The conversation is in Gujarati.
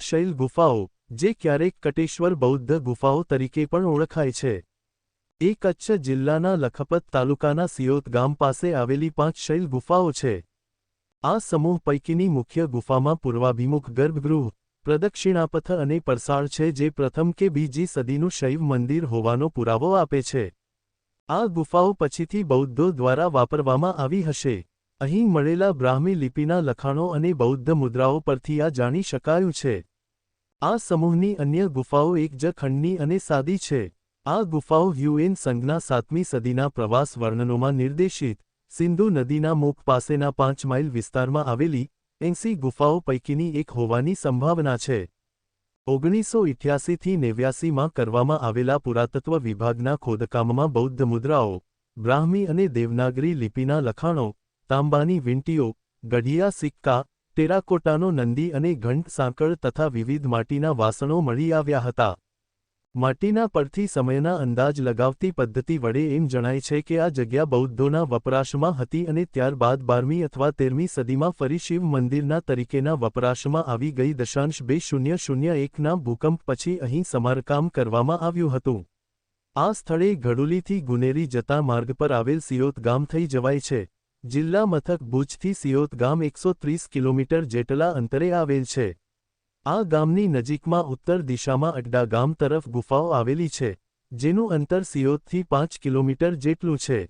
શૈલ ગુફાઓ, જે ક્યારેક કટેશ્વર બૌદ્ધ ગુફાઓ તરીકે પણ ઓળખાય છે. એ કચ્છ જિલ્લાના લખપત તાલુકાના સિયોત ગામ પાસે આવેલી પાંચ શૈલ ગુફાઓ છે. આ સમૂહ પૈકીની મુખ્ય ગુફામાં પૂર્વાભિમુખ ગર્ભગૃહ, પ્રદક્ષિણાપથ અને પરસાળ છે જે પ્રથમ કે બીજી સદીનું શૈવ મંદિર હોવાનો પુરાવો આપે છે. આ ગુફાઓ પછીથી બૌદ્ધો દ્વારા વાપરવામાં આવી હશે. અહીં મળેલા બ્રાહ્મી લિપિના લખાણો અને બૌદ્ધ મુદ્રાઓ પરથી આ જાણી શકાયું છે. આ સમૂહની અન્ય ગુફાઓ એક જ ખંડની અને સાદી છે. આ ગુફાઓ હ્યુએન સંઘના સાતમી સદીના પ્રવાસ વર્ણનોમાં નિર્દેશિત. સિંધુ નદીના મુખ પાસેના પાંચ માઇલ વિસ્તારમાં આવેલી એંસી ગુફાઓ પૈકીની એક હોવાની સંભાવના છે. ઓગણીસો ઇઠ્યાસીથી નેવ્યાસીમાં કરવામાં આવેલા પુરાતત્વ વિભાગના ખોદકામમાં બૌદ્ધ મુદ્રાઓ, બ્રાહ્મી અને દેવનાગરી લિપિના લખાણો તાંબાની વીંટીઓ, ગઢિયા સિક્કા, ટેરાકોટાનો નંદી અને ઘંટ સાંકળ તથા વિવિધ માટીના વાસણો મળી આવ્યા હતા. માટીના પરથી સમયના અંદાજ લગાવતી પદ્ધતિ વડે એમ જણાય છે કે આ જગ્યા બૌદ્ધોના વપરાશમાં હતી અને ત્યારબાદ બારમી અથવા તેરમી સદીમાં ફરી શિવ મંદિરના તરીકેના વપરાશમાં આવી ગઈ દશાંશ બે શૂન્ય શૂન્ય એકના ભૂકંપ પછી અહીં સમારકામ કરવામાં આવ્યું હતું. આ સ્થળે ઘડુલીથી ગુનેરી જતા માર્ગ પર આવેલ સિયોત ગામ થઈ જવાય છે. જિલ્લા મથક ભુજથી સિયોત ગામ એકસો ત્રીસ કિલોમીટર જેટલા અંતરે આવેલ છે. આ ગામની નજીકમાં ઉત્તર દિશામાં અડ્ડા ગામ તરફ ગુફાઓ આવેલી છે, જેનું અંતર સિયોતથી પાંચ કિલોમીટર જેટલું છે.